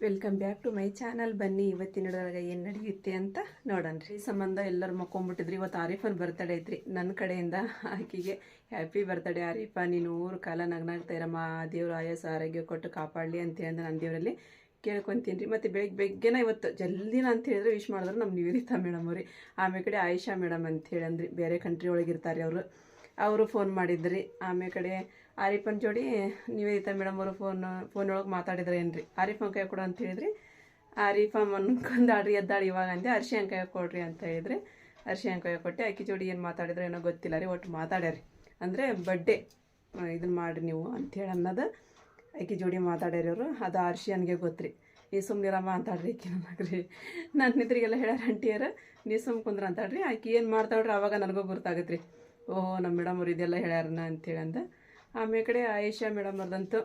Welcome back to my channel ಬನ್ನಿ ಇವತ್ತಿನೊಳಗೆ ಏನು ನಡೆಯುತ್ತೆ ಅಂತ ನೋಡೋಣ ರೀ. ಸಂಬಂಧ ಎಲ್ಲರೂ ಮಕ್ಕೊಂಬಿಟ್ಟಿದ್ರಿ. ಇವತ್ತು ಆರಿಫನ್ ಬರ್ತಡೇ ಐತ್ರಿ. ನನ್ನ ಕಡೆಯಿಂದ ಆಕೆಗೆ ಹ್ಯಾಪಿ ಬರ್ತಡೇ ಆರಿಫ. ನೀನು ಊರು ಕಾಲ ನಗ್ನಾಗ್ತಾ ಇರಮ್ಮ. ದೇವ್ರು ಆಯಾಸ, ಆರೋಗ್ಯ ಕೊಟ್ಟು ಕಾಪಾಡಲಿ ಅಂತ ಹೇಳಿದ್ರೆ ನಾನು ದೇವರಲ್ಲಿ ಕೇಳ್ಕೊತೀನಿ ರೀ. ಮತ್ತು ಬೆಳಗ್ಗೆ ಬೆಗ್ಗೆನ ಇವತ್ತು ಜಲ್ದಿನ ಅಂತ ಹೇಳಿದ್ರೆ ವಿಶ್ ಮಾಡಿದ್ರೆ ನಮ್ಮ ನಿವೇದಿತಾ ಮೇಡಮ್ ಅವ್ರಿ. ಆಮೇಲೆ ಕಡೆ ಆಯಿಷಾ ಮೇಡಮ್ ಅಂತ ಹೇಳಿ ಅಂದ್ರಿ ಬೇರೆ ಕಂಟ್ರಿ ಒಳಗಿರ್ತಾರೆ ಅವರು. ಅವರು ಫೋನ್ ಮಾಡಿದ್ರಿ. ಆಮೇಲೆ ಕಡೆ ಆರಿಫನ್ ಜೋಡಿ ನಿವೇದಿತಾ ಮೇಡಮ್ ಅವರು ಫೋನ್ ಫೋನ್ ಒಳಗೆ ಮಾತಾಡಿದ್ರೆ ಏನ್ರಿ ಆರಿಫ್ ಅಂಕಾಯ ಕೊಡು ಅಂತ ಹೇಳಿದ್ರಿ. ಆರಿಫಮ್ ಅನ್ಕೊಂಡಾಡ್ರಿ ಎದ್ದಾಳಿ ಇವಾಗ ಅಂದೆ. ಅರ್ಶಿ ಅಂಕಾಯ ಕೊಡ್ರಿ ಅಂತ ಹೇಳಿದ್ರಿ. ಅರ್ಶಿ ಅಂಕಾಯ ಕೊಟ್ಟೆ. ಅಕ್ಕಿ ಜೋಡಿ ಏನು ಮಾತಾಡಿದ್ರೆ ಏನೋ ಗೊತ್ತಿಲ್ಲ ರೀ, ಒಟ್ಟು ಮಾತಾಡ್ಯಾರಿ ಅಂದರೆ ಬಡ್ಡೆ ಇದನ್ನ ಮಾಡಿರಿ ನೀವು ಅಂಥೇಳಿ ಅನ್ನೋದು ಅಕ್ಕಿ ಜೋಡಿ ಮಾತಾಡ್ಯಾರಿ ಅವರು. ಅದು ಅರ್ಶಿ ಅನ್ಗೆ ಗೊತ್ತ್ರಿ. ನೀ ಸುಮ್ಮನಿರಮ್ಮ ಅಂತಾಡ್ರಿ ಆಕಿ ನನಗ್ರಿ ನನ್ನ ನಿದ್ರಿಗೆಲ್ಲ ಹೇಳ್ಯಾರ ಅಂಟಿಯರ. ನೀ ಸುಮ್ ಕುಂದ್ರ ಅಂತಾಡ್ರಿ ಅಕ್ಕಿ ಏನು ಮಾಡ್ತಾಳ್ರಿ ಅವಾಗ ನನಗೂ ಗೊತ್ತಾಗತ್ತೆ ರೀ ಓಹೋ ನಮ್ಮ ಮೇಡಮ್ ಅವ್ರು ಇದೆಲ್ಲ ಹೇಳ್ಯಾರನ ಅಂತೇಳಿ ಅಂದ. ಆಮೇಲೆ ಕಡೆ ಆಯೇಷಾ ಮೇಡಮ್ ಅವ್ರದಂತೂ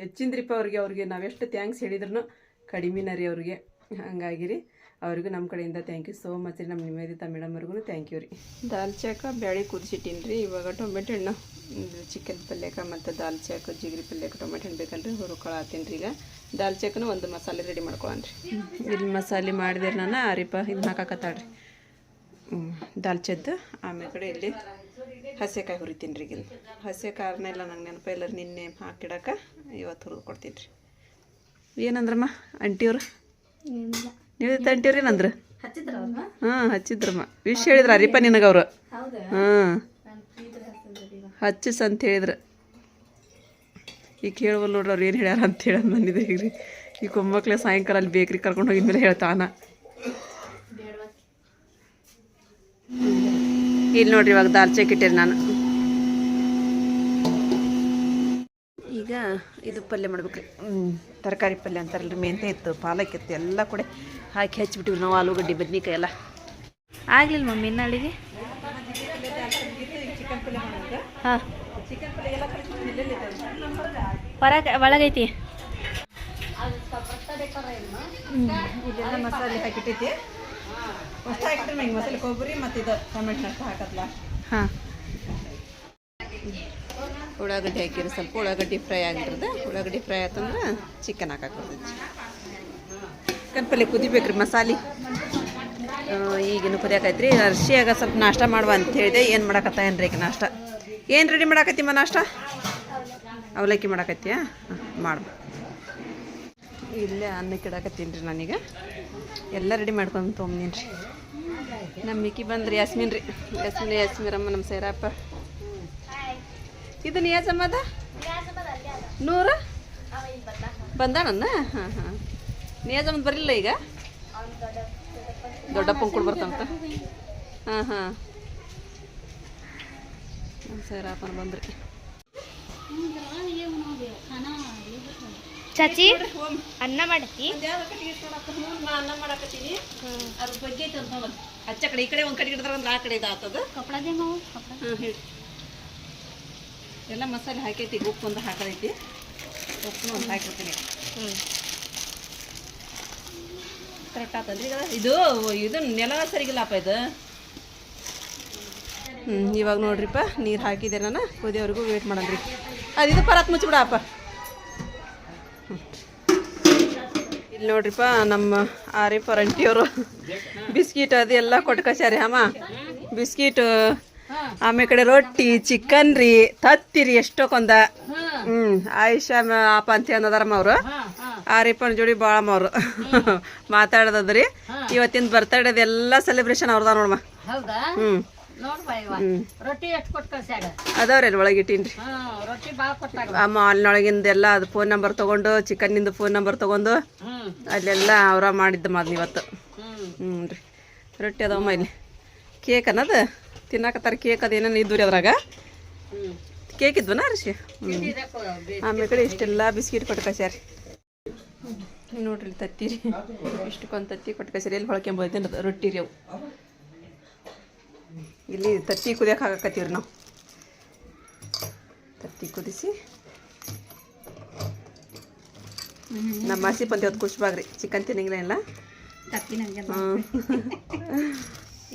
ಹೆಚ್ಚಿಂದ್ರಿಪ್ಪ ಅವ್ರಿಗೆ ಅವ್ರಿಗೆ ನಾವೆಷ್ಟು ಥ್ಯಾಂಕ್ಸ್ ಹೇಳಿದ್ರು ಕಡಿಮೆನ ರೀ ಅವ್ರಿಗೆ. ಹಂಗಾಗಿ ರೀ ಅವ್ರಿಗೂ ನಮ್ಮ ಕಡೆಯಿಂದ ಥ್ಯಾಂಕ್ ಯು ಸೋ ಮಚ್ ರೀ ನಮ್ಮ ನಿವೇದಿತಾ ಮೇಡಮ್ ಅವ್ರಿಗೂ ಥ್ಯಾಂಕ್ ಯು ರೀ. ದಾಲ್ಚಾಕ ಬ್ಯಾಳಿ ಕುದಿಸಿಟ್ಟಿನಿ ರೀ ಇವಾಗ ಟೊಮೆಟೊ ಹಣ್ಣು ಚಿಕನ್ ಪಲ್ಯಕ್ಕೆ ಮತ್ತು ದಾಲ್ಚಾಕ ಜಿಗ್ರಿ ಪಲ್ಯಕ್ಕೆ ಟೊಮೆಟೊ ಹಣ್ಣು ಬೇಕಂದ್ರೆ ಹುರ್ಕೊಳತ್ತೀನಿ ರೀ ಈಗ. ದಾಲ್ ಚಾಕನು ಒಂದು ಮಸಾಲೆ ರೆಡಿ ಮಾಡ್ಕೊಳನ್ ರೀ. ಇಲ್ಲಿ ಮಸಾಲೆ ಮಾಡಿದ್ರೆ ನಾನು ಆರಿಪ ಇದು ಹಾಕಾಕತ್ತಾಳ್ರಿ ದಾಲ್ ಚದ್ದು ಆಮೇಲೆ ಕಡೆ ಇಲ್ಲಿ ಹಸೆಕಾಯಿ ಹುರಿತೀನಿ ರೀ ಇಲ್ಲಿ ಹಸಿಕಾರನ್ನೆಲ್ಲ ಎಲ್ಲ ನಂಗೆ ನೆನಪಿಲ್ಲ ನಿನ್ನೆ ಹಾಕಿಡಕ ಇವತ್ತು ಹುರಿದು ಕೊಡ್ತೀನಿ ರೀ. ಏನಂದ್ರಮ್ಮ ಅಂಟಿಯವ್ರು ನೀವು ಅಂಟಿಯವ್ರು ಏನಂದ್ರೆ ಹಾಂ ಹಚ್ಚಿದ್ರಮ್ಮ. ವಿಷ್ ಹೇಳಿದ್ರ ಅರಿಪ ನಿನಗವ್ರು ಹಾಂ. ಹಚ್ಚಿಸ್ ಅಂತ ಹೇಳಿದ್ರು. ಈಗ ಕೇಳುವಲ್ಲ ನೋಡ್ರಿ ಅವ್ರು ಏನು ಹೇಳ್ಯಾರ ಅಂತ ಹೇಳಿ ಬಂದಿದೆ ಈಗ ರೀ. ಈ ಕೊಮ್ಮಕ್ಳೆ ಸಾಯಂಕಾಲ ಅಲ್ಲಿ ಬೇಕ್ರಿ ಕರ್ಕೊಂಡು ಹೋಗಿದ್ಮೇಲೆ ಹೇಳ್ತಾನ. ಇಲ್ಲಿ ನೋಡ್ರಿ ಇವಾಗ ದಾಲ್ ಚಕ್ ಇಟ್ಟಿರಿ ನಾನು. ಈಗ ಇದು ಪಲ್ಯ ಮಾಡ್ಬೇಕ್ರಿ. ತರಕಾರಿ ಪಲ್ಯ ಅಂತಾರಲ್ರಿ ಮೆಂತೆ ಇತ್ತು ಪಾಲಕ್ ಇತ್ತು ಎಲ್ಲ ಕೂಡ ಹಾಕಿ ಹಚ್ಬಿಟ್ಟಿವಿ ನಾವು ಆಲೂಗಡ್ಡೆ ಬದ್ನಿಕಾಯಿ ಎಲ್ಲ. ಆಗ್ಲಿಲ್ಲ ಮಮ್ಮಿ ಇನ್ನಾಳಿಗೆ ಹಾಂ. ಹೊರಗೆ ಒಳಗೈತಿ? ಇದೆಲ್ಲ ಮಸಾಲೆ ಹಾಕಿಟ್ಟೈತಿ ಅಷ್ಟು ಹಾಕಿಟ್ರೆ ನಂಗೆ ಮಸಾಲೆ ಕೊಬ್ಬರಿ ಮತ್ತು ಇದು ಟೊಮೆಟೊ ಅಷ್ಟು ಹಾಂ. ಉಳ್ಳಾಗಡ್ಡಿ ಹಾಕಿರಿ ಸ್ವಲ್ಪ ಉಳ್ಳಾಗಡ್ಡಿ ಫ್ರೈ ಆಗಿರ್ತದೆ ಉಳ್ಳಾಗಡ್ಡಿ ಫ್ರೈ ಆತಂದ್ರೆ ಚಿಕನ್ ಹಾಕಕ್ಕೆ ಚಿಕನ್ ಪಲ್ಯ ಕುದಿಬೇಕ್ರಿ ಮಸಾಲೆ. ಈಗಿನ ಕುದಿಯಾಕೈತ್ರಿ ಅರ್ಶಿಯಾಗ ಸ್ವಲ್ಪ ನಾಷ್ಟ ಮಾಡುವ ಅಂತ ಹೇಳಿದೆ. ಏನು ಮಾಡಕತ್ತ ಏನ್ರಿ ಈಗ ನಾಷ್ಟ? ಏನು ರೆಡಿ ಮಾಡಾಕತ್ತೀಮ್ಮ ನಾಷ್ಟ? ಅವಲಕ್ಕಿ ಮಾಡಾಕತ್ತೀಯ? ಮಾಡ್ಬೇಕು ಇಲ್ಲೇ ಅನ್ನಕ್ಕೆ ಇಡಾಕತ್ತೀನಿ ರೀ ನಾನೀಗ. ಎಲ್ಲ ರೆಡಿ ಮಾಡ್ಕೊಂಡು ತೊಗೊಂಬಂದೀನಿ ರೀ. ನಮ್ಮ ಮಿಕ್ಕಿ ಬಂದ್ರಿ ಯಾಸ್ಮಿನ್ ರೀ. ಯಾಸ್ಮಿನ್ ಯಾಸ್ಮಿರಮ್ಮ ನಮ್ಮ ಸೈರಪ್ಪ. ಇದು ಅದ ನೂರ? ಬಂದಾನನ್ನ ಹಾಂ ಹಾಂ. ನಿಯಾಜಮ್ಮದ್ ಬರಲಿಲ್ಲ ಈಗ? ದೊಡ್ಡಪ್ಪ ಕೂಡ ಬರ್ತಂತ ಹಾಂ ಹಾಂ. ಸೈರಪ್ಪನ ಬಂದ್ರಿ. ಚಾಚಿ? ಅನ್ನ ಮಾಡತ್ತಿ? ಅನ್ನ ಮಾಡಕತ್ತೀನಿ. ಅದ್ರ ಬಗ್ಗೆ ಹಚ್ಚ ಕಡೆ ಈ ಕಡೆ ಒಂದು ಕಡೆ ಹಿಡಿದ್ರೆ ಒಂದು ಆ ಕಡೆ ಇದಾಗ್ತದ. ಕಪ್ಪಳದೇ ಹಾಂ ಹೇಳಿ. ಎಲ್ಲ ಮಸಾಲೆ ಹಾಕೈತಿ ಉಪ್ಪು ಒಂದು ಹಾಕೈತಿ ಉಪ್ಪು ಒಂದು ಹಾಕಿರ್ತೀನಿ. ಹ್ಞೂ ಕರೆಕ್ಟ್ ಆತಂದ್ರಿ ಈಗ? ಇದು ಇದು ನೆಲ ಸರಿಗಿಲ್ಲಪ್ಪ ಇದು. ಹ್ಞೂ ಇವಾಗ ನೋಡ್ರಿಪ್ಪ ನೀರು ಹಾಕಿದೆ ನಾನು. ಕುದಿಯೋವರೆಗೂ ವೇಟ್ ಮಾಡನ್ರಿ. ಅದು ಇದು ಪರತ್ ಮುಚ್ಚಿಬಿಡಪ್ಪ ಇಲ್ಲಿ ನೋಡ್ರಿಪ್ಪ ನಮ್ಮ ಆರಿಫ್ ಆಂಟಿಯವರು ಬಿಸ್ಕಿಟ್ ಅದೆಲ್ಲ ಕೊಟ್ಟು ಕಳ್ಸ್ಯಾರಿ ಅಮ್ಮ ಬಿಸ್ಕಿಟು ಆಮೇಲೆ ಕಡೆ ರೊಟ್ಟಿ ಚಿಕನ್ ರೀ ತತ್ತಿರಿ ಎಷ್ಟೊಂದ ಹ್ಞೂ ಆಯುಷಾ ಅಪ್ಪ ಅಂತ ಅನ್ನೋದಾರಮ್ಮ ಅವರು. ಆರಿಪ್ಪನ ಜೋಡಿ ಬಾಳಮ್ಮ ಅವರು. ಮಾತಾಡೋದದ್ರಿ. ಇವತ್ತಿನ ಬರ್ತಡೇದ ಎಲ್ಲ ಸೆಲೆಬ್ರೇಷನ್ ಅವ್ರದ ನೋಡಮ್ಮ ಹೌದಾ? ಅದಾವ್ರಿ ಒಳಗೆ ಇಟ್ಟೀನಿ ಹಾ ರೊಟ್ಟಿ ಭಾಳ ಕೊಟ್ಟಾಗ ಅಮ್ಮ ಅಲ್ಲಿನೊಳಗಿಂದ ಎಲ್ಲ ಅದು ಫೋನ್ ನಂಬರ್ ತೊಗೊಂಡು ಚಿಕನ್ನಿಂದ ಫೋನ್ ನಂಬರ್ ತಗೊಂಡು ಅಲ್ಲೆಲ್ಲ ಅವರ ಮಾಡಿದ್ದು ಮಾದ್ನಿ ಇವತ್ತು. ಹ್ಞೂ ರೀ ರೊಟ್ಟಿ ಅದಾವಮ್ಮ ಇಲ್ಲಿ ಕೇಕ್ ಅನ್ನೋದು? ತಿನ್ನಕತ್ತಾರ ಕೇಕ್ ಅದೇನೇನು ಇದ್ದು ಅದ್ರಾಗ? ಕೇಕ್ ಇದ್ವನ ಹ್ಞೂ ಆಮೇಲೆ ಕಡೆ ಇಷ್ಟೆಲ್ಲ ಬಿಸ್ಕಿಟ್ ಕೊಟ್ಟು ಕಸ್ಯಾರಿ ನೋಡ್ರಿ ತತ್ತಿರಿ ತತ್ತಿ ರೀ. ಇಷ್ಟಕ್ಕೊಂದು ತತ್ತಿ ಕೊಟ್ಟು ಕಸ್ಯಾರಿ ಎಲ್ಲಿ ಹೊಳ್ಕೊಂಬೋದೇನು ರೊಟ್ಟಿ ರೀ ಅವು. ಇಲ್ಲಿ ತತ್ತಿ ಕುದಿಯಕ್ಕೆ ಹಾಕಕತ್ತೀವ್ರಿ ನಾವು. ತತ್ತಿ ಕುದಿಸಿ. ನಮ್ಮ ಮಾಸಿ ಬಂದೆ ಹೊತ್ತು ಖುಷಿಬಾಗ್ರಿ ಚಿಕನ್ ತಿನ್ನಂಗಿಲ್ಲ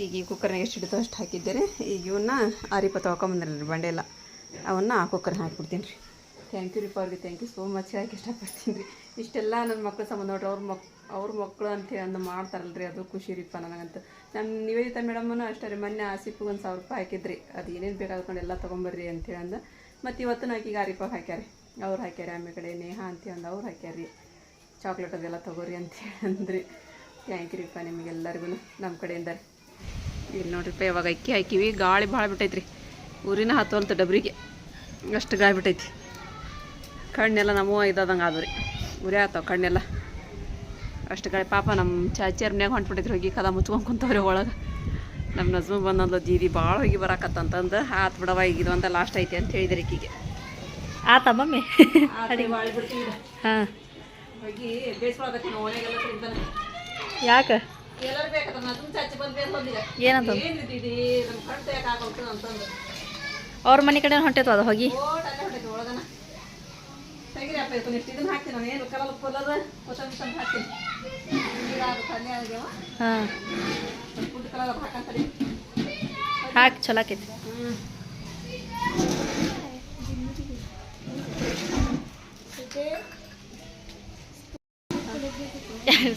ಈಗ ಈ ಕುಕ್ಕರ್ನಾಗ ಎಷ್ಟು ಹಿಡಿತೋ ಅಷ್ಟು ಹಾಕಿದ್ದೇನೆ ಈಗ ಇವನ್ನ ಆರಿಪ ರೀ ಬಂಡೆ ಎಲ್ಲ. ಅವನ್ನ ಆ ಕುಕ್ಕರ್ನ ಹಾಕ್ಬಿಡ್ತೀನಿ ರೀ ಥ್ಯಾಂಕ್ ಯು ರೀ ಅವ್ರಿಗೆ. ಥ್ಯಾಂಕ್ ಯು ಸೋ ಮಚ್ ಹಾಕಿ ಇಷ್ಟಪಡ್ತೀನಿ ರೀ ಇಷ್ಟೆಲ್ಲ ನನ್ನ ಮಕ್ಳ ಸಂಬಂಧ ನೋಡ್ರಿ ಅವ್ರ ಮಕ್ ಅವ್ರ ಮಕ್ಕಳು ಅಂತ ಅಂದು ಮಾಡ್ತಾರಲ್ರಿ. ಅದು ಖುಷಿ ರೀಪ್ಪ ನನಗಂತ. ನಮ್ಮ ನಿವೇದಿತಾ ಮೇಡಮ್ಮನು ಅಷ್ಟೇ ರೀ, ಮೊನ್ನೆ ಆಸಿಫಿಗೆ ಒಂದು ಸಾವಿರ ರೂಪಾಯಿ ಹಾಕಿದ್ರಿ. ಅದು ಏನೇನು ಬೇಕಾದ್ಕೊಂಡು ಎಲ್ಲ ತೊಗೊಂಬರ್ರಿ ಅಂತೇಳಿ ಅಂದ. ಮತ್ತು ಇವತ್ತು ಆಕಿಗೆ ರೂಪಾಯಿ ಹಾಕ್ಯಾರಿ. ಅವ್ರು ಹಾಕ್ಯಾರಿ, ಆಮೇಲೆ ಕಡೆ ನೇಹ ಅಂತ ಅಂದ ಅವ್ರು ಹಾಕ್ಯಾರಿ. ಚಾಕ್ಲೇಟ್ ಅದೆಲ್ಲ ತೊಗೋರಿ ಅಂತೇಳಿ ಅಂದ್ರಿ. ಥ್ಯಾಂಕ್ ಯು ರೀಪ್ಪ ನಿಮಗೆಲ್ಲರಿಗೂ ನಮ್ಮ ಕಡೆಯಿಂದ ಇಲ್ಲಿ ನೋಡ್ರಿಪ್ಪ ಯಾವಾಗ ಅಕ್ಕಿ ಹಾಕಿವಿ, ಗಾಳಿ ಭಾಳ ಬಿಟ್ಟೈತ್ರಿ. ಊರಿನ ಹತ್ತೊಲ್ತು ಡಬ್ರಿಗೆ ಅಷ್ಟು ಗಾಳಿ ಬಿಟ್ಟೈತಿ. ಕಣ್ಣೆಲ್ಲ ನಮ್ಮವ ಇದಾದಂಗೆ ಆದ್ರಿ ಉರಿ ಆಗ್ತಾವೆ ಕಣ್ಣೆಲ್ಲ. ಅಷ್ಟು ಗಾಳಿ ಪಾಪ ನಮ್ಮ ಚಾಚಿಯರ್ ಮನ್ಯಾಗ ಹೊಂಟ್ಬಿಟ್ಟಿದ್ರು ಹೋಗಿ ಕದ ಮುಚ್ಕೊಂಡು ಕುಂತವ್ರಿ ಒಳಗೆ. ನಮ್ಮ ನಜ್ಮ ಬಂದಂದು ದೀದಿ ಭಾಳ ಹೋಗಿ ಬರಾಕತ್ತಂತಂದು ಆತ್ ಬಿಡವ ಈಗ ಇದು ಅಂತ ಲಾಸ್ಟ್ ಐತಿ ಅಂತ ಹೇಳಿದ್ರಿ ಈಕಿಗೆ. ಆತ ಮಮ್ಮಿ? ಹಾಂ. ಯಾಕೆ? ಏನಂತ? ಅವ್ರ ಮನೆ ಕಡೆ ಹೊಂಟೈತು ಅದು ಹೋಗಿ? ತೆಗಿರಿ ಅಪ್ಪ ಇಷ್ಟು ಇದನ್ನ ಹಾಕ್ತೀನಿ ನಾನು. ಏನು ಕಲರ್ ಕೊತ್ತಂಬರಿ ತಂದು ಹಾಕ್ತೀನಿ. ಇದಾದ ಕನ್ಯೆ ಆಗ್ಯಾವ. ಹಾಂ. ಫುಡ್ ಕಲರ್ ಹಾಕಂತಾರೆ ಹಾಕಿ ಚಲೋ ಆಕೈತಿ. ಹ್ಞೂ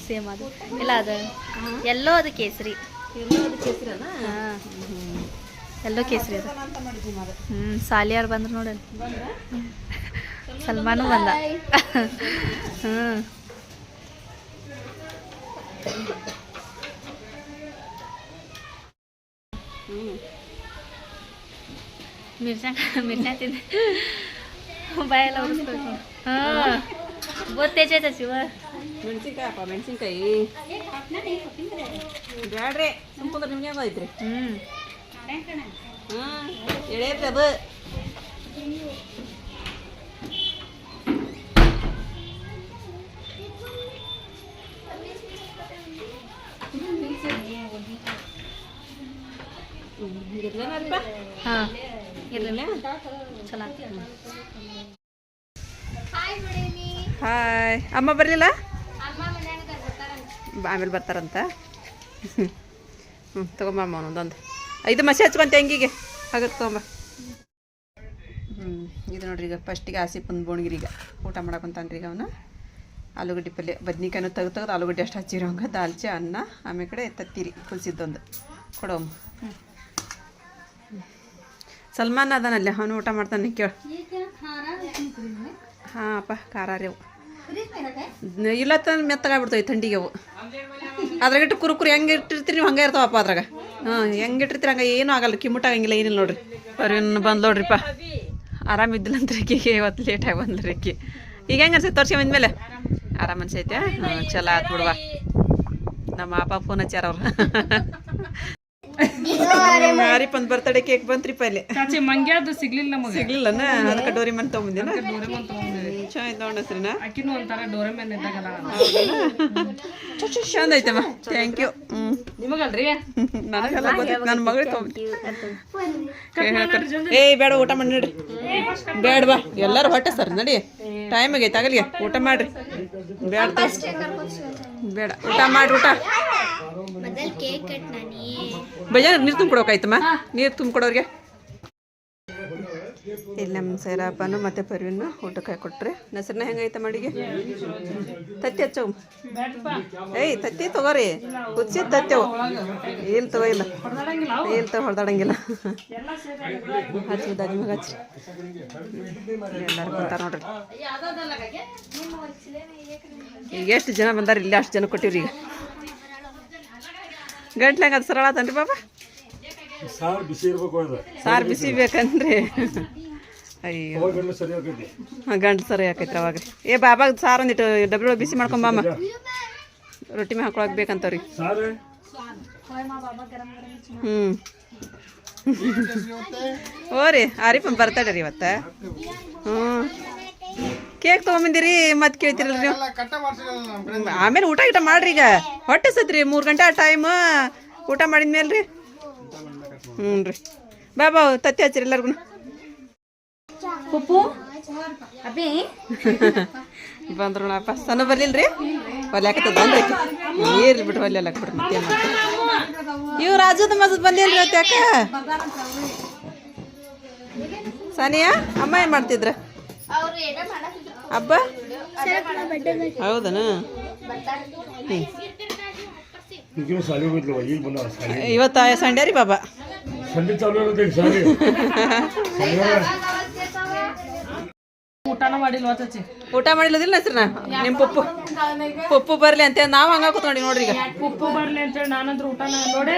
ಸೇಮ್ ಅದು. ಇಲ್ಲ ಅದು ಎಲ್ಲೋ ಅದು ಕೇಸರಿ. ಎಲ್ಲೋ ಕೇಸರಿ ಅದು. ಹ್ಞೂ ಸಾಲಿಯಾರ್ ಬಂದ್ರು ನೋಡಿ ಬಂದ್ರೆ ಸಲ್ಮಾನು ಬಂದ ಹ್ಞೂ ಹ್ಞೂ ಮಿರ್ಚಾಂಗ್ ಮಿರ್ಚಾಂಗ್ ತಿಂದೆ. ಬಾಯೆಲ್ಲ ಉರಿಸ್ಬೇಕು ಹಾಂ. ಬೋತ್ ತೇಜ್ ಐತೆ ಶಿವ? ಮೆಣಸಿನ್ಕಾಯಿ ಅಪ್ಪ ಮೆಣಸಿನ್ಕಾಯಿ. ಬ್ಯಾಡ್ರಿ ಸುಮ್ಕುಂದ್ರೆ ನಿಮ್ಗೆ ಹೆಂಗೆ ಐತ್ರಿ ಹ್ಞೂ ಹಾಂ ಎಳೆಯತ್ರಿ ಹಾಂ ಹಾಯ್ ಅಮ್ಮ ಬರಲಿಲ್ಲ? ಆಮೇಲೆ ಬರ್ತಾರಂತ. ಹ್ಞೂ ತೊಗೊಂಬಮ್ಮ ಒಂದೊಂದು ಐದು ಮಸಿ ಹಚ್ಕೊಂತ ಹೆಂಗಿಗೆ ಹಾಗೆ ತೊಗೊಂಬ. ಹ್ಞೂ ಇದು ನೋಡ್ರಿ ಈಗ ಫಸ್ಟಿಗೆ ಆಸಿಪನ್ ಬೋಣ್ಗಿರಿ ಈಗ. ಊಟ ಮಾಡಕ್ಕಂತಾನ್ರಿ ಈಗ ಅವನು. ಆಲೂಗಡ್ಡೆ ಪಲ್ಯ ಬದ್ನಿಕಾಯನ್ನು ತೆಗೆದು ತೆಗೆದು ಆಲೂಗಡ್ಡೆ ಅಷ್ಟು ಹಚ್ಚಿರೋಂಗೆ, ದಾಲ್ಚಿ, ಅನ್ನ, ಆಮೇಲೆ ಕಡೆ ತತ್ತಿರಿ, ಕುಲ್ಸಿದ್ದೊಂದು. ಕೊಡೋಮ್ಮ ಸಲ್ಮಾನ್ ಅದಾನಲ್ಲಿ ಅವನು ಊಟ ಮಾಡ್ತಾನೆ ಕೇಳ. ಹಾಂ ಅಪ್ಪ ಖಾರ ರೀ ಅವು. ಇಲ್ಲ ತಂದು ಮೆತ್ತಗಾಗ್ಬಿಡ್ತಾವೆ ಥಂಡಿಗೆ ಅವು. ಅದ್ರಾಗಿಟ್ಟು ಕುರುಕುರು ಹೆಂಗೆ ಇಟ್ಟಿರ್ತೀರಿ ನೀವು ಹಂಗೆ ಇರ್ತಾವಪ್ಪ ಅದ್ರಾಗ. ಹಾಂ ಹೆಂಗೆ ಇಟ್ಟಿರ್ತೀರಿ ಹಂಗೆ ಏನೂ ಆಗಲ್ಲ ಕಿಮ್ಮುಟ್ಟಾಗಂಗಿಲ್ಲ ಏನಿಲ್ಲ ನೋಡ್ರಿ. ಬರ್ವಿನ್ ಬಂದು ನೋಡ್ರಿಪ್ಪ ಆರಾಮಿದ್ದಿಲ್ಲ ಅಂತ ಈಕಿಗೆ ಇವತ್ತು ಲೇಟಾಗಿ ಬಂದ್ರಿ ಈಕಿ. ಈಗ ಹೆಂಗೆ ಅನ್ಸೈತೆ ತೋರ್ಸಿ ಬಂದ್ಮೇಲೆ? ಆರಾಮ ಅನ್ಸೈತೆ ಹಾಂ ಚಲೋ ಆತ್ ಬಿಡ್ವಾ ನಮ್ಮ ಅಪ್ಪ ಫೋನ್ ಹಚ್ಚಾರ ಅವ್ರು. ಆರಿಪಂದ್ ಬರ್ತಡೇ ಕೇಕ್ ಬಂತ್ರಿ ಪೈಲೆ? ಚಾಚಿ ಮಂಗ್ಯಾದು ಸಿಗ್ಲಿಲ್ಲ ನಮಗೆ. ಸಿಗ್ಲಿಲ್ಲ ಅದಕ್ಕೆ ಡೋರಿ ಮನ್ ತೊಗೊಂಬಂದಿನ ಡೋರೆಮನ್ ತಗೊಂಡಿವಿ ಚೆನ್ನಾಗಿ ತೊಗೊಂಡಸ್ರಿನ ಅಕ್ಕಿನೂ ಒಂಥರ ಡೋರೆಮನ್ ಇದ್ದಾಗಲ್ಲ. ಚಂದ ಐತಮ್ಮ. ಥ್ಯಾಂಕ್ ಯು ಹ್ಞೂ ನಿಮಗಲ್ರಿ? ನನಗೆಲ್ಲ ಗೊತ್ತೈತೆ ನನ್ನ ಮಗಳಿಗೆ ತೊಗೊಂಬತ್ತೀನಿ ಏ ಬೇಡ ಊಟ ಮಾಡಿ ನಡ್ರಿ. ಬೇಡ ಬಾ. ಎಲ್ಲರೂ ಹೊಟ್ಟೆ ಸರ್ ನಡಿ. ಟೈಮ್ ಆಗೈತೆ ಆಗಲಿ. ಊಟ ಮಾಡ್ರಿ. ಬೇಡ ಬೇಡ. ಊಟ ಮಾಡ್ರಿ ಊಟ. ಬೇಜಾರ ನೀರು ತುಂಬಿಕೊಡೋಕಾಯ್ತಮ್ಮ ನೀರು ತುಂಬಿಕೊಡೋರಿಗೆ? ಇಲ್ಲಿ ನಮ್ಮ ಸೈರಾಪನು ಮತ್ತೆ ಪರ್ವಿನ ಊಟಕ್ಕೆ ಕೊಟ್ರೆ. ನಸರ್ನ ಹೆಂಗೈತೆ ಮಡಿಗೆ? ತತ್ತಿ ಹಚ್ಚವು ಏಯ್ ತತ್ತಿ ತಗೋರಿ. ಕುದಿಸಿ ತತ್ತೆವು ಇಲ್ಲಿ ತಗೋ ಇಲ್ಲ ಇಲ್ಲಿ ತಗೋ ಹೊಡೆದಾಡಂಗಿಲ್ಲ. ಹಚ್ಚಿದ ನಿಮಗೆ ಮಗ ಹಚ್ಚಿ. ಎಲ್ಲರೂ ಬರ್ತಾರೆ ನೋಡ್ರಿ. ಈಗ ಎಷ್ಟು ಜನ ಬಂದಾರ ಇಲ್ಲಿ ಅಷ್ಟು ಜನ ಕೊಟ್ಟಿವ್ರಿ ಈಗ. ಗಂಟ್ಲಾಗ ಅದು ಸರಳ ಆತನ್ರಿ ಬಾಬಾ ಸಾರು ಬಿಸಿ ಇರ್ಬೇಕು ಸಾರು ಬಿಸಿ ಬೇಕನ್ರಿ. ಅಯ್ಯೋ. ಹಾಂ ಗಂಟ್ಲು ಸರಿ ಹೋಗೈತಿ ಹಾಂ ಗಂಟು ಸರಿ ಹಾಕೈತ್ರಿ ಅವಾಗ. ಏ ಬಾಬಾಗ ಸಾರು ಒಂದಿಟ್ಟು ಡಬ್ರಿ ಬಿಸಿ ಮಾಡ್ಕೊಂಬಾಮ ರೊಟ್ಟಿ ಮೇ ಹಾಕೊಳಕ್ ಬೇಕಂತವ್ರಿ. ಹ್ಞೂ ಓ ರೀ ಆರಿಫ್ ಬರ್ತಡೆ ರೀ ಇವತ್ತು. ಹ್ಞೂ ಕೇಕ್ ತಗೊಂಬಂದಿರಿ ಮತ್ತೆ ಕೇಳ್ತಿರಲ್ರಿ ನೀವು. ಆಮೇಲೆ ಊಟ ಗೀಟ ಮಾಡ್ರಿ ಈಗ. ಹೊಟ್ಟೆ ಸತ್ರಿ ಮೂರು ಗಂಟೆ ಟೈಮ್ ಊಟ ಮಾಡಿದ್ಮೇಲೆ ರೀ ಹ್ಞೂ ರೀ. ಬಾಬಾ ತತ್ತಿ ಹಚ್ಚಿರಿ ಎಲ್ಲರಿಗೂ ಉಪ್ಪು? ಅಬ್ಬಿ ಬಂದ್ರು ನೋಡಪ್ಪ ಸಣ್ಣ ಬರ್ಲಿಲ್ರಿ? ಹೊಲ್ಯಾಕತ್ತದ ಬಂದ್ರಿ ನೀರ್ಲಿ ಬಿಟ್ಟು ಹೊಲ್ಯಾಕ ಬಿಡ್ರಿ ಮತ್ತೆ ಇವ್ ರಾಜದ ಮಜದ್ ಬಂದಿಲ್ರಿ ಇವತ್ತು ಯಾಕ ಸಾನಿಯಾ ಅಮ್ಮ ಏನು ಮಾಡ್ತಿದ್ರ? ಹಬ್ಬ? ಹೌದನ? ಇವತ್ತು ಸಂಡೇ ರೀ ಬಾಬಾ ಊಟನ ಮಾಡಿಲ್ವಾ ಚಚ್ಚಿ ಊಟ ಮಾಡಿಲ್ಲದಿಲ್ಲ ನಿಮ್ಮ ಪಪ್ಪು. ಪಪ್ಪು ಬರ್ಲಿ ಅಂತ ನಾವು ಹಂಗ ಕೂತ್ಕೊಂಡಿ ನೋಡ್ರಿ ಈಗ. ಉಪ್ಪು ಬರ್ಲಿ ಅಂತ ನಾನಂದ್ರ ಊಟ ನೋಡೇ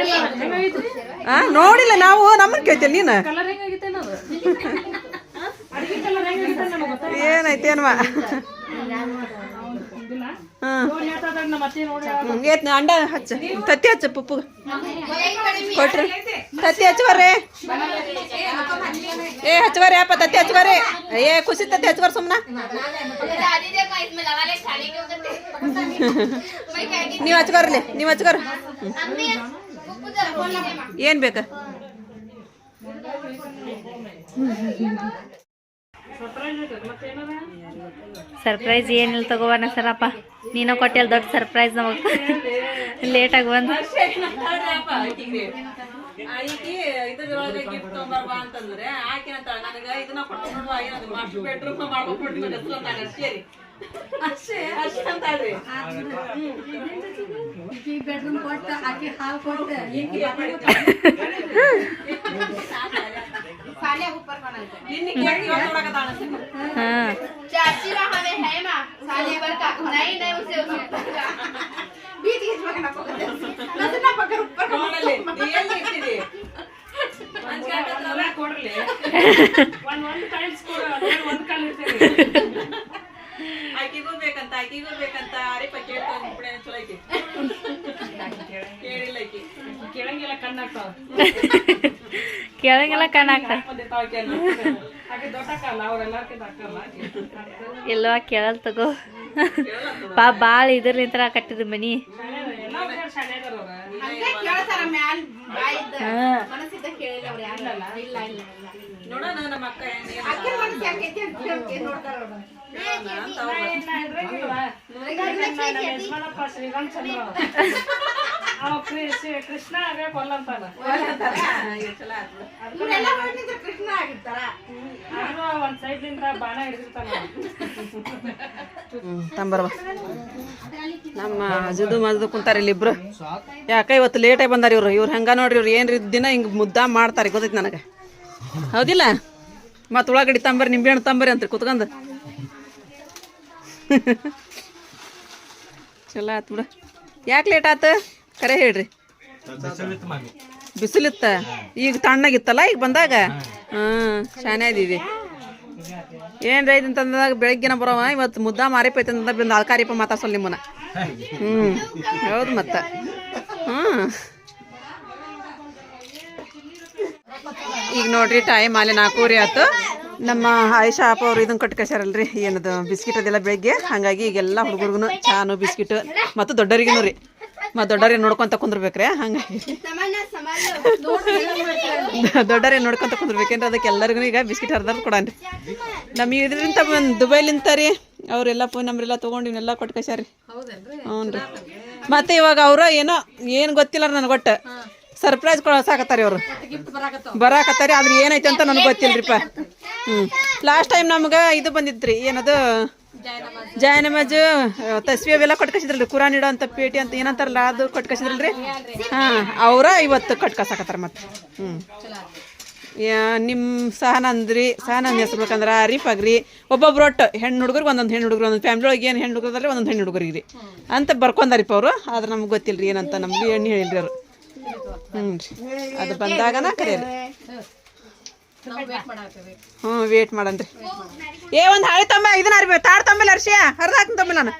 ನೋಡಿಲ್ಲ ನಾವು ನಮ್ಮನ್ನ ಕೇಳ್ತೀವಿ ನೀನು? ಕಲರ್ ಹ್ಮ್, ಏತ್ ಅಂಡ ಹಚ್ಚ. ತತ್ತಿ ಹಚ್ಚ ಪುಪ್ಪು. ಕೊಟ್ರಿ. ತತ್ತಿ ಹಚ್ಚುವರ್ರಿ ಏ ಹಚ್ಚುವರಿ ಅಪ್ಪ ತತ್ತಿ ಹಚ್ಚುವರಿ. ಏ ಖುಷಿ ತತ್ತಿ ಹಚ್ಚುವರ್ ಸುಮ್ನ. ನೀವ್ ಹಚ್ಕೋರ್ಲಿ ನೀವ್ ಹಚ್ಕೋರ್ ಏನ್ ಬೇಕ? ಸರ್ಪ್ರೈಸ್ ಏನಿಲ್ಲ ತಗೋವನ ಸರಪ್ಪ. ನೀನು ಕೊಟ್ಟಿಲ್ಲ ದೊಡ್ಡ ಸರ್ಪ್ರೈಸ್ ನಮಗೆ. ಲೇಟಾಗಿ ಬಂದು. ಬೆಡ್ರೂಮ್ ಕೊಟ್ಟ ಆಕಿ ಹಾಲು ಕೊಟ್ಟು ನಿನ್ನೆ ಕೇಳಿ ಇವತ್ತು ನೋಡಕತ್ತಾಳ ಹಾಂ चाची रहा हमें है माँ साले भर का नहीं नहीं उसे उसे बीच बीच में ना पकड़ ना पकड़ ऊपर ನೋಡಲ್ಲಿ ನೀ ಎಲ್ಲಿ ಇಟ್ಟಿದಿ ಕಲರ್ ಕೊಡ್ರಲಿ ಒಂದ್ ಒಂದ್ ಟೈಲ್ಸ್ ಕೊಡು ಅದ್ರಲ್ಲಿ ಒಂದ್ ಕಾಲ್ ಇರ್ತೇನೆ ಆಕಿಗೂ ಬೇಕಂತ ಆಕಿಗೂ ಬೇಕಂತ ಅರಿಪ ಕೇಳ್ತಾವ ಬಿಡ ಚಲೋ ಐತಿ ಕೇಳಿಲ್ಲ ಆಕಿ ಕೇಳಂಗಿಲ್ಲ ಕಣ್ಣಾಗ್ತಾವ ಕೆಳಗೆಲ್ಲ ಅಕ್ಕಲ್ಲ ಎಲ್ಲೋ ಕೇಳಲ್ ತಗೋ. ಬಾ ಭಾಳ ಇದ್ರ ನಿಂತರ ಕಟ್ಟಿದ ಮನಿ. ಹಾಂ. ಅವ ಕೃಷ್ಣ ಕೊಲ್ಲಂತಾನ ಕೃಷ್ಣ ಆಗಿರ್ತಾರ. ಆದ್ರೂ ಒಂದ್ ಸೈಡ್ಲಿಂದ ಬಾಣ ಹಿಡಿದಿರ್ತಾನ ತಂಬರ್ವ ನಮ್ಮ ಅಜದು ಮಜದು ಕುಂತಾರ ಇಲ್ಲಿಬ್ರು. ಯಾಕ ಇವತ್ತು ಲೇಟಾಗಿ ಬಂದಾರ ಇವ್ರು. ಇವ್ರು ಹೆಂಗ ನೋಡ್ರಿ ಇವ್ರು? ಏನ್ರಿ ದಿನ ಹಿಂಗೆ ಮುದ್ದಾ ಮಾಡ್ತಾರೆ ಗೊತ್ತೈತಿ ನನಗೆ. ಹೌದಿಲ್ಲ? ಮತ್ತು ಉಳ್ಳಾಗಡ್ಡಿ ತಂಬರಿ ನಿಂಬೆಹಣ್ಣು ತಂಬರಿ ಅಂತ ಕುತ್ಕೊಂಡು. ಚಲೋ ಆತು ಬಿಡ. ಯಾಕೆ ಲೇಟ್ ಆತು? ಕರೆ ಹೇಳ್ರಿ. ಬಿಸಿಲಿತ್ತ? ಈಗ ತಣ್ಣಗಿತ್ತಲ್ಲ, ಈಗ ಬಂದಾಗ? ಹ್ಮ್ ಶಾನೆ ಇದೀವಿ. ಏನ್ ರೈತ ಅಂತಂದಾಗ ಬೆಳಗ್ಗೆನ ಬರೋವ ಇವತ್ತು ಮುದ್ದಾ ಮಾರಿಪೈತೆ ಅಂತ ಬಂದು ಅಲ್ಕಾರಿಪ್ಪ ಮಾತಾಡ್ಸಲ್ ನಿಮ್ಮನ್ನ. ಹ್ಮ್, ಹೌದು ಮತ್ತ. ಹ್ಮ್ ಈಗ ನೋಡ್ರಿ ಟೈಮ್ ಅಲ್ಲಿ ನಾಲ್ಕೂರಿ ಆಯ್ತು. ನಮ್ಮ ಆಯಿಷಾ ಅಪ್ಪ ಅವ್ರು ಇದನ್ನ ಕಟ್ ಏನದು, ಬಿಸ್ಕಿಟ್ ಅದೆಲ್ಲ ಬೆಳಗ್ಗೆ ಹಾಗಾಗಿ ಈಗೆಲ್ಲ ಹುಡುಗರ್ಗು ಚಾನು, ಬಿಸ್ಕಿಟ್, ಮತ್ತು ದೊಡ್ಡರಿಗೂ ರೀ. ಮತ್ತು ದೊಡ್ಡರಿಗೆ ನೋಡ್ಕೊಂತ ಕುಂದ್ರಬೇಕ್ರೆ? ಹಂಗಾಗಿ. ದೊಡ್ಡರೇ ನೋಡ್ಕೊಂತ ಕುಂದ್ರಬೇಕೇನ್ರಿ ಅದಕ್ಕೆ ಎಲ್ಲರಿಗೂ ಈಗ ಬಿಸ್ಕಿಟ್ ಹರಿದಾರ ಕೊಡನ್ರಿ. ನಮಗೆ ಇದರಿಂದ ಬಂದು ದುಬೈಲಿಂತ ರೀ, ಅವರೆಲ್ಲ ಫೋನ್ ನಂಬರ್ ಎಲ್ಲ ತೊಗೊಂಡು ಇವನ್ನೆಲ್ಲ ಕೊಟ್ಟು ಕಳ್ಸ್ಯಾರಿ ಹ್ಞೂ ರೀ ಮತ್ತೆ ಇವಾಗ ಅವ್ರ ಏನೋ ಏನು ಗೊತ್ತಿಲ್ಲ ನನಗೆ ಒಟ್ಟು ಸರ್ಪ್ರೈಸ್ ಕೊಡ್ಸಾಕತ್ತಾರಿ ಅವರು. ಬರಾಕತ್ತಾರಿ, ಆದ್ರೆ ಏನೈತೆ ಅಂತ ನನಗೆ ಗೊತ್ತಿಲ್ಲರಿಪ್ಪ ಹ್ಞೂ ಲಾಸ್ಟ್ ಟೈಮ್ ನಮ್ಗೆ ಇದು ಬಂದಿದ್ರಿ ಏನದು? ಜಯನಮಜ್ ತಸ್ವಿ ಅವೆಲ್ಲ ಕಟ್ಕಸಿದ್ರಲ್ರಿ. ಕುರಾನ್ ಇಡೋ ಅಂತ ಪೇಟಿ ಅಂತ ಏನಂತಾರಲ್ಲ, ಅದು ಕಟ್ಕಸಿದ್ರಲ್ರಿ? ಹಾ, ಅವರ ಇವತ್ತು ಕಟ್ಕಸಾಕತ್ತಾರ ಮತ್ತೆ. ಹ್ಞೂ ನಿಮ್ಮ ಸಹನಂದ್ರಿ ಸಹನ ಹೆಸರು ಬೇಕಂದ್ರೆ ಅರೀಫ್ ಆಗ್ರಿ. ಒಬ್ಬೊಬ್ರು ಒಟ್ಟು ಹೆಣ್ಣು ಹುಡುಗರು, ಒಂದೊಂದು ಹೆಣ್ಣು ಹುಡುಗರು, ಒಂದೊಂದು ಫ್ಯಾಮಿಲಿ ಒಳಗೆ ಏನು ಹೆಣ್ಣು ಹುಡುಗರಲ್ಲ ಒಂದೊಂದು ಹೆಣ್ಣು ಹುಡುಗರಿಗೆ ರೀ ಅಂತ ಬರ್ಕೊಂಡಾರಿಪ್ಪ ಅವರು, ಆದ್ರೆ ನಮ್ಗೆ ಗೊತ್ತಿಲ್ಲ ರೀ ಏನಂತ ನಮ್ಗೆ ಹೆಣ್ಣು ಹೇಳಿರಿ ಅವರು. ಹ್ಞೂ ರೀ. ಅದು ಬಂದಾಗನ ಕರೆಯಲ್ಲ ಹ್ಞೂ ವೇಟ್ ಮಾಡನ್ರಿ ಏ ಒಂದು ಹಾಳಿ ತಂಬೆ ಇದನ್ನ ಅರ್ಬಿ ತಾಡ್ ತೊಂಬಲ್ಲ ಅರ್ಷಿಯ ಹರಿದು ಹಾಕ್ತೀನಿ ತೊಂಬಲ್ಲ ನಾನು.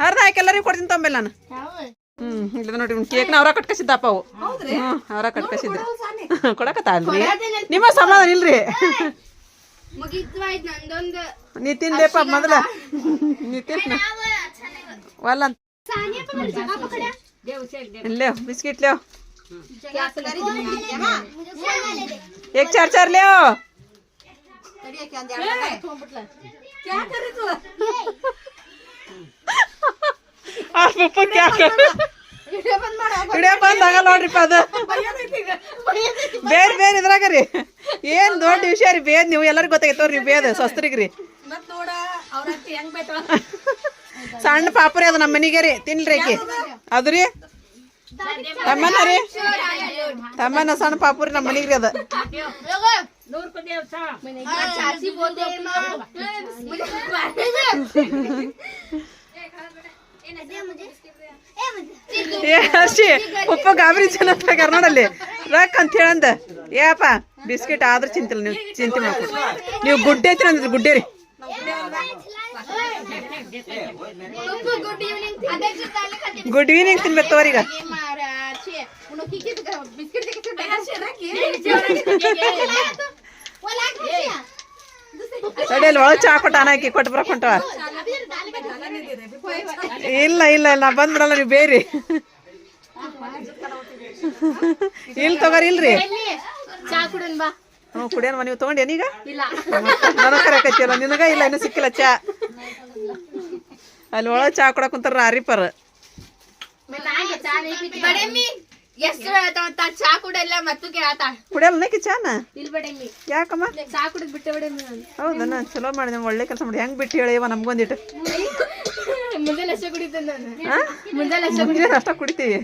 ಹರಿದು ಹಾಕಿ ಎಲ್ಲರಿಗೂ ಕೊಡ್ತೀನಿ ತೊಂಬಲ್ಲ ನಾನು. ಹ್ಞೂ ಇಲ್ಲ ನೋಡಿ ಒಂದು ಕೇಕ್ನ ಅವರ ಕಟ್ಕಸಿದ್ದಪ್ಪ ಅವು. ಹ್ಞೂ ಅವರ ಕಟ್ಕಸಿದ್ದೆ. ಕೊಡಕತ್ತಾಲ್ರಿ ನಿಮ್ಮ ಸಮಾಧಾನ ಇಲ್ರಿ? ನಿತಿನ್ ದೇಪ ಮೊದಲ. ನಿತಿನ್ ವಲ್ಲ ಇಲ್ಲೇ ಬಿಸ್ಕಿಟ್ ಲೇವ್ एक चार चार ले ಪಪ್ಪ ಕ್ಯಾ ವಿಡಿಯೋ ಬಂದ್ ಆಗಲ್ಲ ನೋಡ್ರಿಪ್ಪ ಅದು ಬೇರೆ ಬೇರೆ ಇದ್ರಾಗ ರೀ ಏನ್ ದೊಡ್ಡ ವಿಷಯ ರೀ ಬೇದ್ ನೀವು ಎಲ್ಲರಿಗೂ ಗೊತ್ತಾಗೈತವ್ರಿ ಬೇದ ಸ್ವಸ್ತ್ರಿಗೆ ರೀ ಸಣ್ಣ ಪಾಪುರಿ ಅದು ನಮ್ಮ ಮನೆಗೆ ರೀ ತಿನ್ರಿ ಆಕಿ ಅದು ರೀ ತಮ್ಮನ ರೀ ತಮ್ಮನ ಸಣ್ಣ ಪಾಪುರಿ ನಮ್ಮ ಮನೆಗೆ ರೀ ಅದ ಅಷ್ಟೇ ಗಾಬರಿ ಚೆನ್ನಪ್ಪ ಕರ್ನಾಡಲ್ಲಿ ರೊಕ್ಕ ಅಂತ ಹೇಳಂದ. ಏಪ ಬಿಸ್ಕಿಟ್ ಆದ್ರೆ ಚಿಂತಿಲ್ಲ ನೀವು ಚಿಂತೆ ಮಾಡ್ಕೊಡಿ. ನೀವು ಗುಡ್ಡೆ ಐತ್ರಿ ಅಂದ್ರೆ ಗುಡ್ಡೆ ರೀ. ಗುಡ್ ಈವ್ನಿಂಗ್ ತಿನ್ಬೇಕು ತೋರಿಗ uno que biscuit biscuit que que pegar ಒಳಗೆ ಚಾ ಕೊಟ್ಟ ಅನಾಕಿ ಕೊಟ್ಟು ಬರಕೊಂಟವ ಇಲ್ಲ ಇಲ್ಲ ಇಲ್ಲ ನಾ ಬಂದ್ಬಿಡಲ್ಲ ನೀವು ಬೇರಿ ಇಲ್ಲಿ ತಗೋರಿ ಇಲ್ರಿ ಹ್ಞೂ ಕುಡಿಯೋಣ ನೀವು ತೊಗೊಂಡೇನೀಗ ನನಗರ ಕತ್ತಿಯಲ್ಲ ನಿನಗ ಇಲ್ಲ ಇನ್ನೂ ಸಿಕ್ಕಿಲ್ಲ ಚಾ ಅಲ್ಲಿ ಒಳಗೆ ಚಾ ಕೊಡಕ್ಕೆ ಕುಂತಾರ ಅರಿಪರ್ ಎಷ್ಟು ತಾ ಚಾ ಮತ್ತು ಕೇಳಾತ ಕುಡಿಯಲ್ಲ ಚಾನ? ಬಡಮ್ಮಿ ಯಾಕಮ್ಮ? ಚಾ ಕುಡಿದ್ ಬಿಟ್ಟೆ ಬಡಮ್ಮಿ ನಾನು. ಹೌದನ ಚಲೋ ಮಾಡಿದೆ. ಒಳ್ಳೆ ಕೆಲಸ ಮಾಡಿ. ಹೆಂಗ್ ಬಿಟ್ಟು ಹೇಳಿವ ನಮ್ಗೊಂದಿಟ್ಟು ಮುಂಜಾನೆ ಅಷ್ಟೇ ಕುಡಿದ್ದೆ ನಾನು. ಹಾ ಮುಂಜಾನೆ ಮುಂಜಾನೆ ಅಷ್ಟ ಕುಡಿತೀವಿ.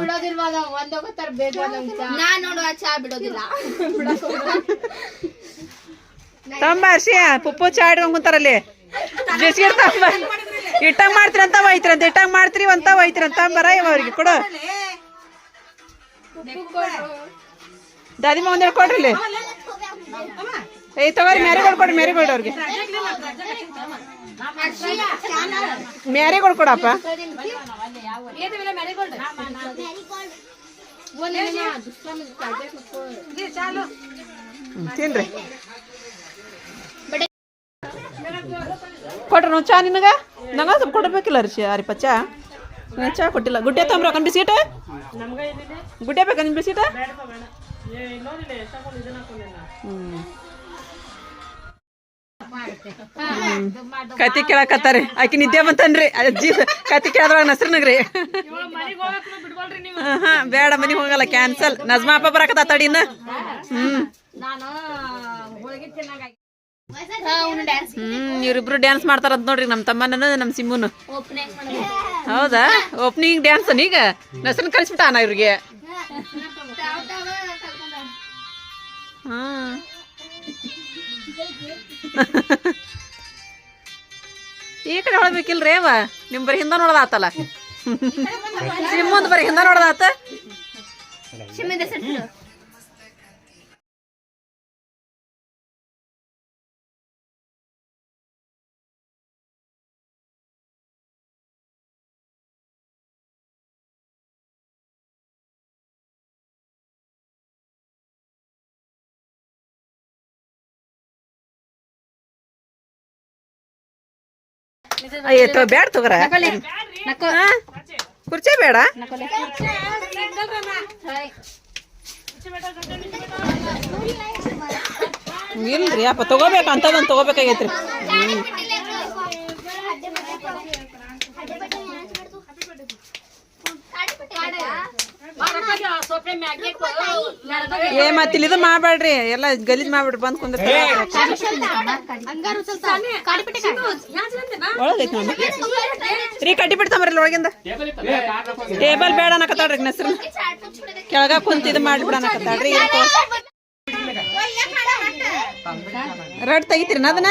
ಬಿಡೋದಿಲ್ವಾ ನಾವು ಒಂದೋಗತ್ತಾರ ಬೇಗ ನಾನ್ ನೋಡುವ ಚಾ. ಬಿಡೋದಿಲ್ಲ. ತಂಬ ಅರ್ಷಿ ಪುಪ್ಪು ಚಾ ಇಟ್ಕೊಂಡ್ ಕುಂತಾರಲ್ಲಿ. ಬಿಸ್ಕಿಟ್ ತಂಬ ಇಟ್ಟಂಗ್ ಮಾಡ್ತೀರಿ ಅಂತ ಒಯ್ತೀರಿ ಅಂತ, ಇಟ್ಟಂಗ್ ಮಾಡ್ತೀರಿ ಅಂತ ಒಯ್ತೀರಿ ಅಂತ ಬರ ಅವ್ರಿಗೆ ಕೊಡು. ದಾದಿ ಮಂದಿರ ಕೊಡ್ರಿ ಏಯ್ ತಗೋರಿ, ಮ್ಯಾರಿಗೋಲ್ಡ್ ಕೊಡ್ರಿ, ಮ್ಯಾರಿಗೋಲ್ಡ್ ಅವ್ರಿಗೆ. ಮ್ಯಾರಿಗೋಲ್ಡ್ ಕೊಡಪ್ಪ. ತಿನ್ರಿ. ಕೊಟ್ರ ಚಾ ನಿನಗ? ನಂಗ ಸ್ವಲ್ಪ ಕೊಡಬೇಕಿಲ್ಲ ರೀ ಅರಿಪ ಚಾ. ಚಾ ಕೊಟ್ಟಿಲ್ಲ. ಗುಡ್ಡೆ ತೊಂಬ್ರಕನ್ ಬಿಸಿಟ ಗುಡ್ಡೆ ಬೇಕಾ ನಿಮ್ ಬಿಸಿಟ ಕತಿ ಕೇಳಕತ್ತಾರೆ. ಆಕಿ ನಿದ್ದೆ ಬಂತನ್ರಿ. ಅಜ್ಜಿ ಕತಿ ಕೇಳದ್ರಾಗ ನಸ್ರನಗ್ರಿ. ಹಾ ಬೇಡ, ಮನಿಗೆ ಹೋಗಲ್ಲ ಕ್ಯಾನ್ಸಲ್ ನಜ್ಮಾಪ ಬರಕತ್ತ ತಡಿನ ಹ್ಮ್. ಇವ್ರಿಬ್ರು ಡ್ಯಾನ್ಸ್ ಮಾಡ್ತಾರಂತ ನೋಡ್ರಿ ನಮ್ಮ ತಮ್ಮನ ನಮ್ಮ ಸಿಮ್ಮನು. ಹೌದಾ? ಓಪನಿಂಗ್ ಡ್ಯಾನ್ಸ್ ಈಗ? ನಸನ್ ಕಳಿಸ್ಬಿಟ್ಟಾನ ಇವ್ರಿಗೆ? ಹಾ. ಈ ಕಡೆ ಹೊಳ್ಬೇಕಿಲ್ರಿ ಅವ? ನಿಮ್ ಬರೀ ಹಿಂದ ನೋಡದಾತಲ್ಲ ಸಿಮ್ಮಂದ್ ಬರೀ ಹಿಂದ ನೋಡದಾತ ಅಯ್ಯೋ ಬೇಡ ತಗೋರ? ಕುರ್ಚೆ ಕುರ್ಚಿ ಬೇಡ? ಇಲ್ರಿ ಅಪ್ಪ ತಗೋಬೇಕು ಅಂತದೊಂದು ತಗೋಬೇಕಾಗೈತ್ರಿ. ಏ ಮತ್ತೆ ಇಲ್ಲಿ ಇದು ಮಾಡ್ಬೇಡ್ರಿ. ಎಲ್ಲ ಗಲೀಜ್ ಮಾಡ್ಬಿಡ್ರಿ ಬಂದ್ ಕುಂದ್ರ ಒಳಗೈತಿ ನೋಡಿ ರೀ ಕಟ್ಟಿ ಬಿಡ್ತಾಮ್ರಿ ಒಳಗಿಂದ. ಟೇಬಲ್ ಬೇಡ ಅನ್ನಕತ್ತಾಡ್ರಿ ಹೆಸರು. ಕೆಳಗ ಕುಂತ ಇದು ಮಾಡ್ಬಿಡ ಅನ್ನಕತ್ತಾಡ್ರಿ ರಡ್ ತೆಗಿತೀರಿ ಅದನ್ನ?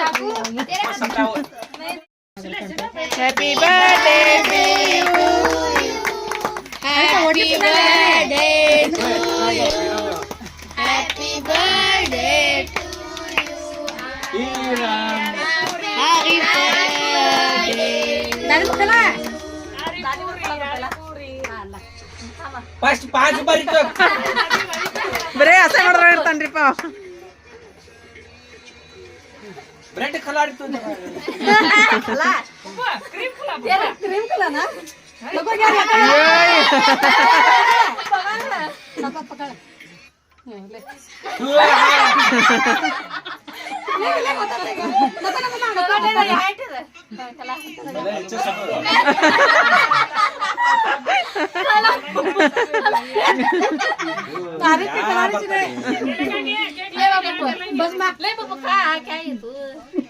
Happy birthday Happy birthday to you. Happy birthday to you. Happy birthday. First patch ಬರೀತು ಬರೇ ಹಸೆ ಮಾಡಿದ್ರ ಬ್ರೆಡ್ ಕಲಾಡಿತ್ತು ಕ್ರೀಮ್ ಕಲರ್ನ बस मागलंय बाबा काय काय तू